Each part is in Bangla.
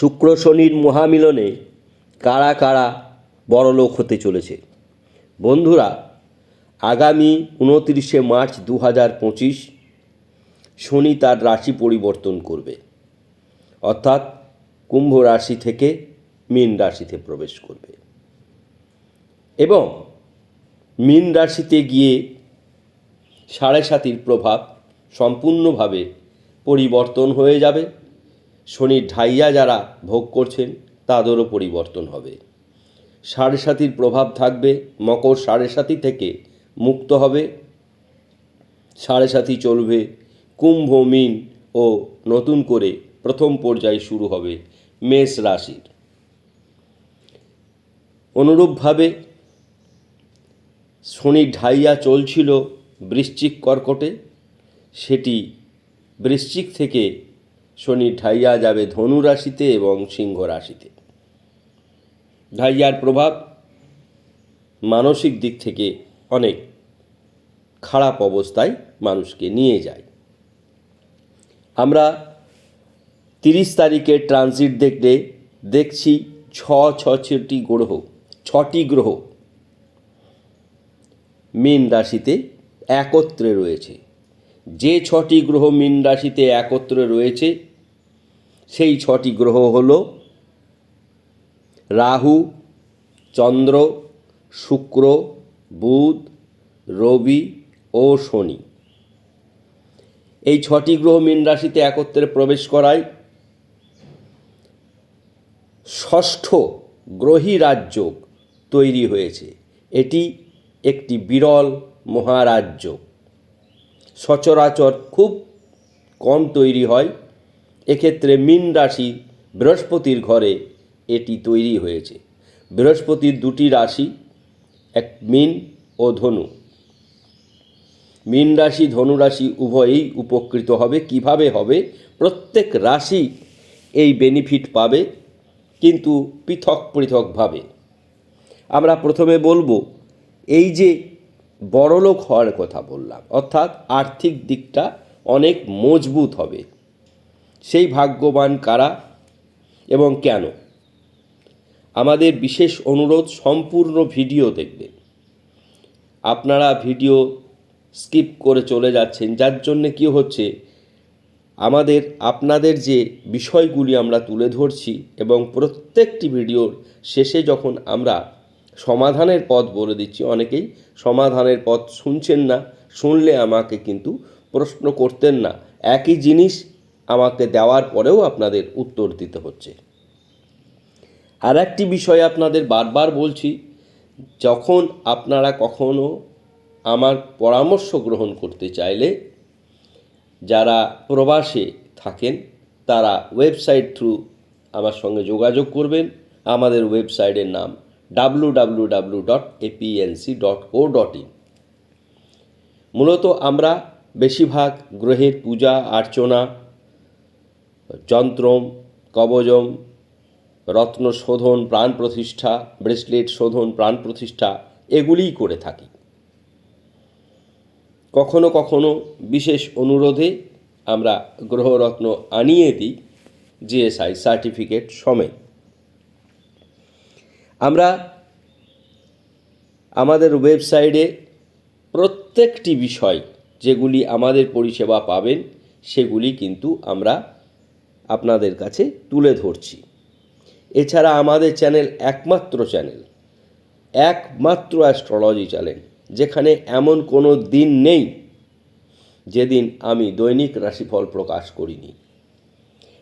শুক্র শনির মহামিলনে কারা কারা বড়লোক হতে চলেছে? বন্ধুরা, আগামী উনতিরিশে মার্চ দু হাজার পঁচিশ শনি তার রাশি পরিবর্তন করবে। অর্থাৎ কুম্ভ রাশি থেকে মীন রাশিতে প্রবেশ করবে। এবং মীন রাশিতে গিয়ে সাড়ে সাতির প্রভাব সম্পূর্ণভাবে পরিবর্তন হয়ে যাবে। শনির ঢাইয়া যারা ভোগ করছেন, তাদেরও পরিবর্তন হবে। সাড়ে সাতির প্রভাব থাকবে, মকর সাড়ে সাতি থেকে মুক্ত হবে। সাড়ে সাতি চলবে, কুম্ভ, মিন ও নতুন করে প্রথম পর্যায় শুরু হবে মেষ রাশির। অনুরূপভাবে শনির ঢাইয়া চলছিল বৃশ্চিক কর্কটে, সেটি বৃশ্চিক থেকে শনির ঠাইয়া যাবে ধনু রাশিতে এবং সিংহ রাশিতে। ঢাইয়ার প্রভাব মানসিক দিক থেকে অনেক খারাপ অবস্থায় মানুষকে নিয়ে যায়। আমরা তিরিশ তারিখের ট্রানজিট দেখলে দেখছি ছ ছটি গ্রহ ছটি গ্রহ মীন রাশিতে একত্রে রয়েছে। যে ছটি গ্রহ মীন রাশিতে একত্রে রয়েছে সেই ছটি গ্রহ হল রাহু, চন্দ্র, শুক্র, বুধ, রবি ও শনি। এই ছটি গ্রহ মীন রাশিতে একত্রে প্রবেশ করায়। ষষ্ঠ গ্রহী রাজ্য তৈরি হয়েছে। এটি একটি বিরল মহারাজ্য সচরাচর খুব কম তৈরি হয়। এক্ষেত্রে মীন রাশি বৃহস্পতির ঘরে এটি তৈরি হয়েছে। বৃহস্পতির দুটি রাশি, এক মীন ও ধনু। মীন রাশি, ধনু রাশি উভয়েই উপকৃত হবে। কীভাবে হবে? প্রত্যেক রাশি এই বেনিফিট পাবে, কিন্তু পৃথক পৃথকভাবে আমরা প্রথমে বলব, এই যে বড়লোক হওয়ার কথা বললাম, অর্থাৎ আর্থিক দিকটা অনেক মজবুত হবে। সেই ভাগ্যবান কারা এবং কেন? আমাদের বিশেষ অনুরোধ সম্পূর্ণ ভিডিও দেখবেন। আপনারা ভিডিও স্কিপ করে চলে যাচ্ছেন, যার জন্যে কী হচ্ছে, আমাদের, আপনাদের যে বিষয়গুলি আমরা তুলে ধরছি এবং প্রত্যেকটি ভিডিওর শেষে যখন আমরা সমাধানের পথ বলে দিচ্ছি, অনেকেই সমাধানের পথ শুনছেন না, শুনলে আমাকে কিন্তু প্রশ্ন করতেন না। একই জিনিস আমাকে দেওয়ার পরেও আপনাদের উত্তর দিতে হচ্ছে। আর একটি বিষয় আপনাদের বারবার বলছি, যখন আপনারা কখনো আমার পরামর্শ গ্রহণ করতে চাইলে, যারা প্রবাসে থাকেন, তারা ওয়েবসাইট থ্রু আমার সঙ্গে যোগাযোগ করবেন। আমাদের ওয়েবসাইটের নাম W W W dot APNC dot O dot in মূলত আমরা বেশিরভাগ গ্রহের পূজা, অর্চনা যন্ত্রম, কবজম রত্ন শোধন প্রাণ প্রতিষ্ঠা ব্রেসলেট শোধন প্রাণ প্রতিষ্ঠা এগুলিই করে থাকি। কখনো কখনো বিশেষ অনুরোধে আমরা গ্রহরত্ন আনিয়ে দিই, জিএসআই সার্টিফিকেট সমেত। আমরা আমাদের ওয়েবসাইটে প্রত্যেকটি বিষয় যেগুলি আমাদের পরিষেবা পাবেন, সেগুলি কিন্তু আমরা আপনাদের কাছে তুলে ধরছি। এছাড়া আমাদের চ্যানেল একমাত্র চ্যানেল, একমাত্র অ্যাস্ট্রোলজি চ্যানেল, যেখানে এমন কোনো দিন নেই যেদিন আমি দৈনিক রাশিফল প্রকাশ করিনি।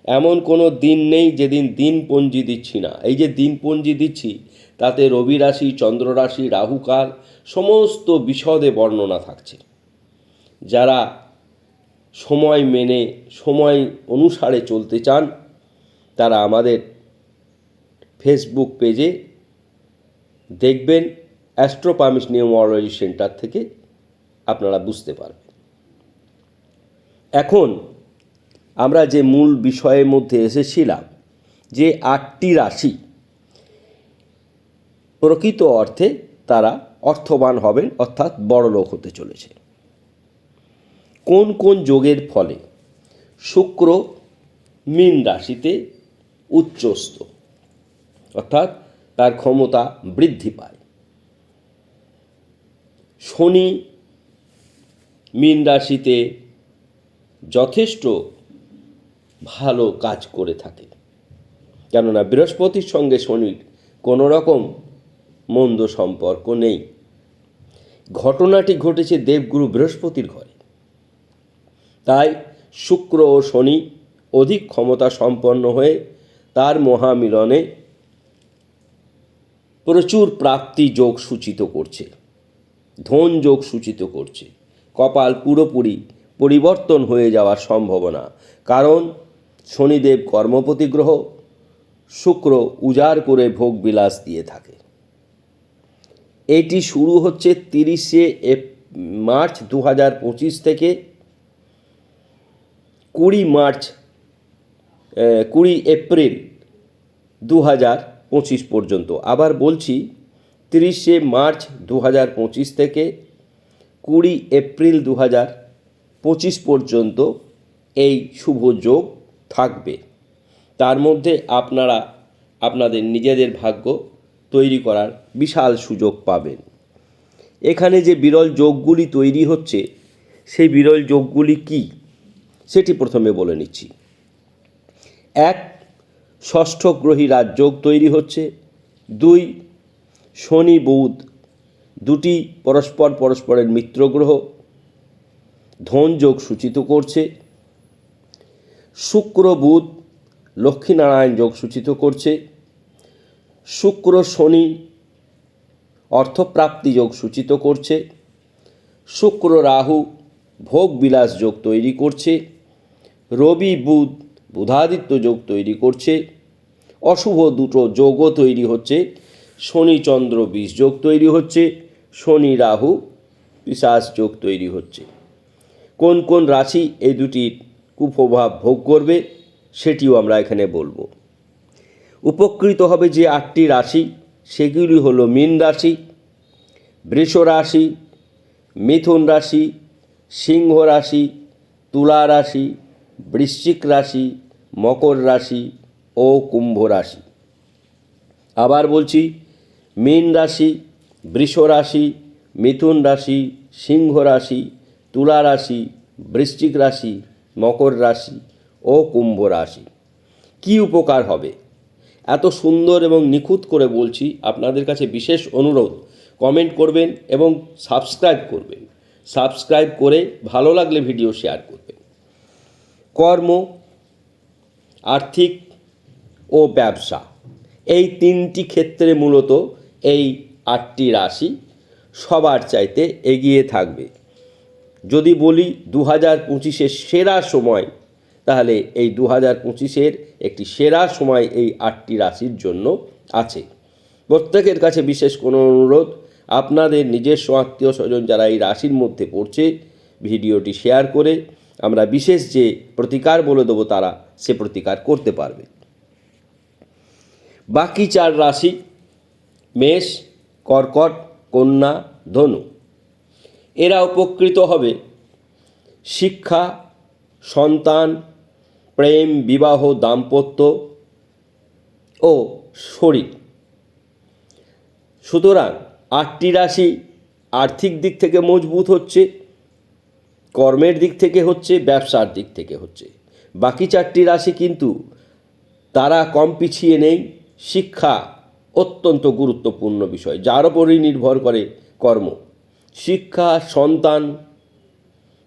এমন কোনো দিন নেই যেদিন দিনপঞ্জি দিচ্ছি না। এই যে দিনপঞ্জি দিচ্ছি, তাতে রবি রাশি, চন্দ্র রাশি রাহুকাল সমস্ত বিশদে বর্ণনা থাকছে। যারা সময় মেনে, সময় অনুসারে চলতে চান, তারা আমাদের ফেসবুক পেজে দেখবেন অ্যাস্ট্রোপামিস নিউমোলজি সেন্টার থেকে আপনারা বুঝতে পারবেন। এখন আমরা যে মূল বিষয়ের মধ্যে এসেছিলাম, যে আটটি রাশি, প্রকৃত অর্থে তারা অর্থবান হবেন, অর্থাৎ বড়লোক হতে চলেছে কোন কোন যোগের ফলে? শুক্র মীন রাশিতে উচ্চস্ত অর্থাৎ তার ক্ষমতা বৃদ্ধি পায়। শনি মীন রাশিতে যথেষ্ট ভালো কাজ করে থাকে। কেননা বৃহস্পতির সঙ্গে শনির কোনো রকম মন্দ সম্পর্ক নেই। ঘটনাটি ঘটেছে দেবগুরু বৃহস্পতির ঘরে। তাই শুক্র ও শনি অধিক ক্ষমতা সম্পন্ন হয়ে তার মহামিলনে প্রচুর প্রাপ্তি যোগ সূচিত করছে, ধন যোগ সূচিত করছে। কপাল পুরোপুরি পরিবর্তন হয়ে যাওয়ার সম্ভাবনা, কারণ শনিদেব কর্মপতি গ্রহ শুক্র উজাড় করে ভোগ বিলাস দিয়ে থাকে। এটি শুরু হচ্ছে তিরিশে মার্চ দু হাজার পঁচিশ থেকে কুড়ি মার্চ কুড়ি এপ্রিল দু হাজার পঁচিশ পর্যন্ত। আবার বলছি, তিরিশে মার্চ দু হাজার পঁচিশ থেকে কুড়ি এপ্রিল দু হাজার পঁচিশ পর্যন্ত এই শুভ যোগ থাকবে। তার মধ্যে আপনারা, আপনাদের নিজেদের ভাগ্য তৈরি করার বিশাল সুযোগ পাবেন। এখানে যে বিরল যোগগুলি তৈরি হচ্ছে, সেই বিরল যোগগুলি কি? সেটি প্রথমে বলে নিচ্ছি। এক, ষষ্ঠ গ্রহী রাজযোগ তৈরি হচ্ছে। দুই, শনি বুধ দুটি পরস্পর পরস্পরের মিত্র গ্রহ ধন যোগ সূচিত করছে। শুক্র বুধ লক্ষ্মীনারায়ণ যোগ সূচিত করছে। শুক্র শনি অর্থপ্রাপ্তি যোগ সূচিত করছে। শুক্র রাহু ভোগ বিলাস যোগ তৈরি করছে। রবি বুধ বুধাদিত্য যোগ তৈরি করছে। অশুভ দুটো যোগও তৈরি হচ্ছে। শনি চন্দ্র বিষ যোগ তৈরি হচ্ছে। শনি রাহু পিশাচ যোগ তৈরি হচ্ছে। কোন কোন রাশি এই দুটির কুপ্রভাব ভোগ করবে সেটিও আমরা এখানে বলব। উপকৃত হবে যে আটটি রাশি সেগুলি হলো মীন রাশি, বৃষ রাশি, মিথুন রাশি, সিংহ রাশি, তুলা রাশি বৃশ্চিক রাশি, মকর রাশি ও কুম্ভ রাশি। আবার বলছি, মীন রাশি, বৃষ রাশি, মিথুন রাশি, সিংহ রাশি, তুলা রাশি, বৃশ্চিক রাশি, মকর রাশি ও কুম্ভ রাশি। কি উপকার হবে? এত সুন্দর এবং নিখুঁত করে বলছি, আপনাদের কাছে বিশেষ অনুরোধ। কমেন্ট করবেন এবং সাবস্ক্রাইব করবেন। সাবস্ক্রাইব করে ভালো লাগলে ভিডিও শেয়ার করবেন। কর্ম, আর্থিক ও ব্যবসা। এই তিনটি ক্ষেত্রে মূলত এই আটটি রাশি সবার চাইতে এগিয়ে থাকবে। যদি বলি দু হাজার পঁচিশের সেরা সময়, তাহলে এই দু হাজার পঁচিশের একটি সেরা সময় এই আটটি রাশির জন্য আছে। প্রত্যেকের কাছে বিশেষ কোনো অনুরোধ, আপনাদের নিজস্ব আত্মীয় স্বজন যারা এই রাশির মধ্যে পড়ছে, ভিডিওটি শেয়ার করে আমরা বিশেষ যে প্রতিকার বলে দেবো তারা, সে প্রতিকার করতে পারবে। বাকি চার রাশি, মেষ, কর্কট, কন্যা, ধনু। এরা উপকৃত হবে। শিক্ষা, সন্তান, প্রেম, বিবাহ, দাম্পত্য ও শরীর। সুতরাং আটটি রাশি আর্থিক দিক থেকে মজবুত হচ্ছে। কর্মের দিক থেকে হচ্ছে, ব্যবসার দিক থেকে হচ্ছে। বাকি চারটি রাশি কিন্তু তারা কম পিছিয়ে নেই। শিক্ষা অত্যন্ত গুরুত্বপূর্ণ বিষয়, যার ওপরই নির্ভর করে কর্ম। শিক্ষা, সন্তান,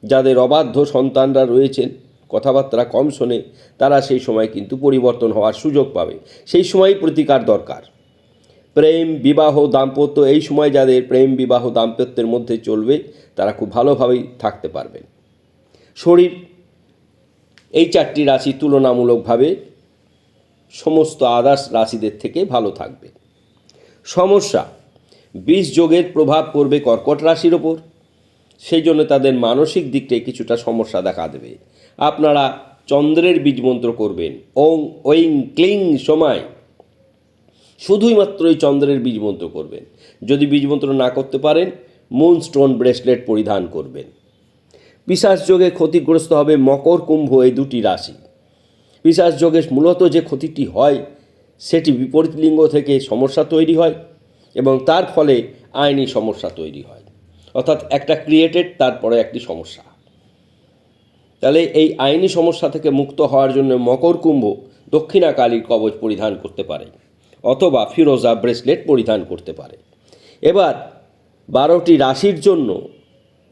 যাদের অবাধ্য সন্তানরা রয়েছেন, কথাবার্তা কম শোনে, তারা সেই সময় কিন্তু পরিবর্তন হওয়ার সুযোগ পাবে। সেই সময়ই প্রতিকার দরকার। প্রেম, বিবাহ, দাম্পত্য, এই সময় যাদের প্রেম, বিবাহ, দাম্পত্যের মধ্যে চলবে, তারা খুব ভালোভাবেই থাকতে পারবেন। শরীর, এই চারটি রাশি তুলনামূলকভাবে সমস্ত আদার্স রাশিদের থেকে ভালো থাকবে। সমস্যা বিষ যোগের প্রভাব পড়বে কর্কট রাশির ওপর সেই জন্য তাদের মানসিক দিকটায় কিছুটা সমস্যা দেখা দেবে। আপনারা চন্দ্রের বীজ মন্ত্র করবেন। ওং ঐং ক্লিং, সময়। শুধুই মাত্র এই চন্দ্রের বীজ মন্ত্র করবেন। যদি বীজ মন্ত্র না করতে পারেন মুন স্টোন ব্রেসলেট পরিধান করবেন। পিসাস যোগে ক্ষতিগ্রস্ত হবে মকর কুম্ভ এই দুটি রাশি। পিসাস যোগে মূলত যে ক্ষতিটি হয়, সেটি বিপরীত লিঙ্গ থেকে সমস্যা তৈরি হয় এবং তার ফলে আইনি সমস্যা তৈরি হয়। অর্থাৎ একটা ক্রিয়েটেড তারপরে একটি সমস্যা। তাহলে এই আইনি সমস্যা থেকে মুক্ত হওয়ার জন্য মকর কুম্ভ দক্ষিণা কালীর কবচ পরিধান করতে পারে। অথবা ফিরোজা ব্রেসলেট পরিধান করতে পারে। এবার বারোটি রাশির জন্য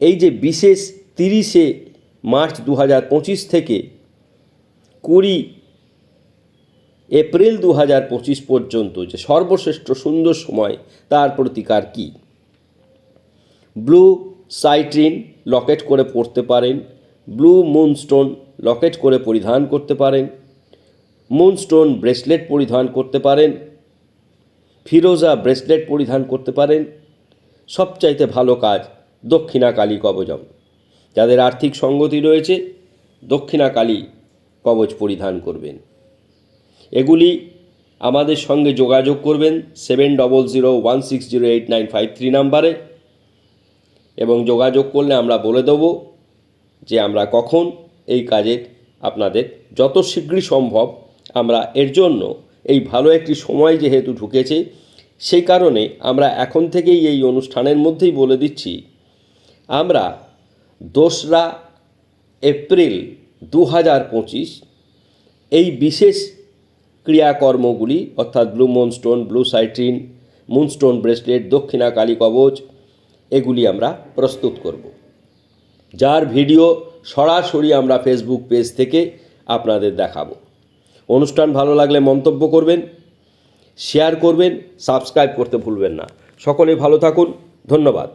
এই যে বিশেষ তিরিশে মার্চ দু হাজার পঁচিশ থেকে কুড়ি এপ্রিল দু হাজার পঁচিশ পর্যন্ত যে সর্বশ্রেষ্ঠ সুন্দর সময়, তার প্রতিকার কী? ব্লু সাইট্রিন লকেট করে পরতে পারেন, ব্লু মুনস্টোন লকেট করে পরিধান করতে পারেন, মুনস্টোন ব্রেসলেট পরিধান করতে পারেন ফিরোজা ব্রেসলেট পরিধান করতে পারেন। সবচাইতে ভালো কাজ দক্ষিণা কালী কবচম যাদের আর্থিক সঙ্গতি রয়েছে, দক্ষিণা কালী কবচ পরিধান করবেন। এগুলি আমাদের সঙ্গে যোগাযোগ করবেন seven double zero one six zero eight nine five three নাম্বারে। এবং যোগাযোগ করলে আমরা বলে দেব যে আমরা কখন এই কাজের আপনাদের যত শীঘ্রই সম্ভব আমরা এর জন্য এই ভালো একটি সময় যেহেতু ঢুকেছে, সেই কারণে আমরা এখন থেকেই এই অনুষ্ঠানের মধ্যেই বলে দিচ্ছি, আমরা দোসরা এপ্রিল দু হাজার পঁচিশ এই বিশেষ ক্রিয়াকর্মগুলি, অর্থাৎ blue moonstone blue citrine moonstone bracelet, Dakshina Kali কবচ, এগুলি আমরা প্রস্তুত করব। যার ভিডিও সরাসরি আমরা ফেসবুক পেজ থেকে আপনাদের দেখাবো। অনুষ্ঠান ভালো লাগলে মন্তব্য করবেন শেয়ার করবেন সাবস্ক্রাইব করতে ভুলবেন না। সকলে ভালো থাকুন, ধন্যবাদ।